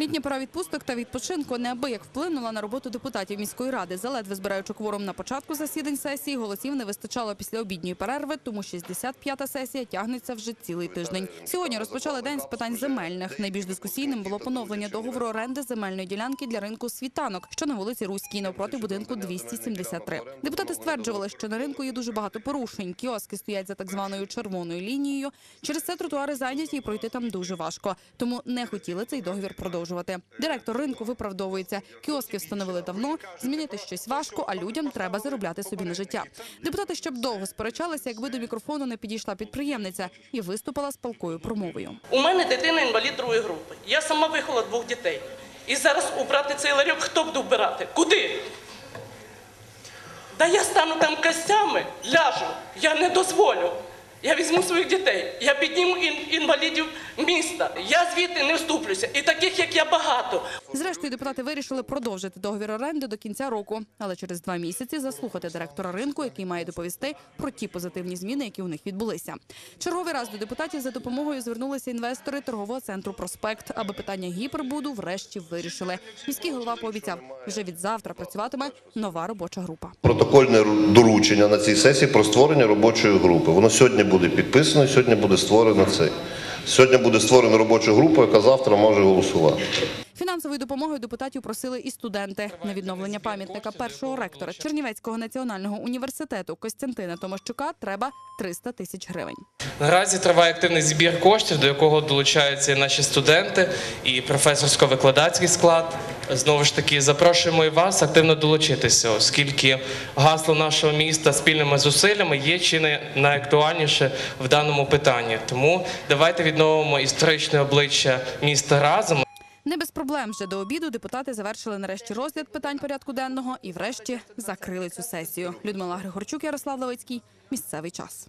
Літня пора відпусток та відпочинку неабияк вплинула на роботу депутатів міської ради. Заледве збираючи кворум на початку засідань сесії, голосів не вистачало після обідньої перерви, тому 65-та сесія тягнеться вже цілий тиждень. Сьогодні розпочали день з питань земельних. Найбільш дискусійним було поновлення договору оренди земельної ділянки для ринку світанок, що на вулиці Руській навпроти будинку 273. Депутати стверджували, що на ринку є дуже багато порушень. Кіоски стоять за так званою червоною лінією. Через це тротуари зайняті і пройти там дуже важко. Тому не хотіли цей договір продовжувати. Директор ринку виправдовується. Кіоски встановили давно. Змінити щось важко, а людям треба заробляти собі на життя. Депутати ще б довго сперечалися, якби до мікрофону не підійшла підприємниця і виступила з палкою промовою. У мене дитина інвалід другої групи. Я сама виховала двох дітей. І зараз убрати цей ларьок хто буде вбирати? Куди? Да я стану там костями, ляжу. Я не дозволю. Я візьму своїх дітей, я підніму ін- інвалідів міста. Я звідти не вступлюся. І таких, як я, багато. Зрештою, депутати вирішили продовжити договір оренди до кінця року, але через два місяці заслухати директора ринку, який має доповісти про ті позитивні зміни, які у них відбулися. Черговий раз до депутатів за допомогою звернулися інвестори торгового центру Проспект, аби питання гіпербуду врешті вирішили. Міський голова пообіцяв, вже від завтра працюватиме нова робоча група. Протокольне ру- доручення на цій сесії про створення робочої групи. Воно сьогодні буде підписано, і сьогодні буде створено це. Сьогодні буде створена робоча група, яка завтра може голосувати. Фінансовою допомогою депутатів просили і студенти на відновлення пам'ятника першого ректора Чернівецького національного університету Костянтина Томащука треба 300 тисяч гривень. Наразі триває активний збір коштів, до якого долучаються наші студенти і професорсько-викладацький склад. Знову ж таки, запрошуємо і вас активно долучитися, оскільки гасло нашого міста спільними зусиллями є чи не найактуальніше в даному питанні. Тому давайте відновимо історичне обличчя міста разом. Не без проблем вже до обіду депутати завершили нарешті розгляд питань порядку денного і, врешті, закрили цю сесію. Людмила Григорчук, Ярослав Левицький. Місцевий час.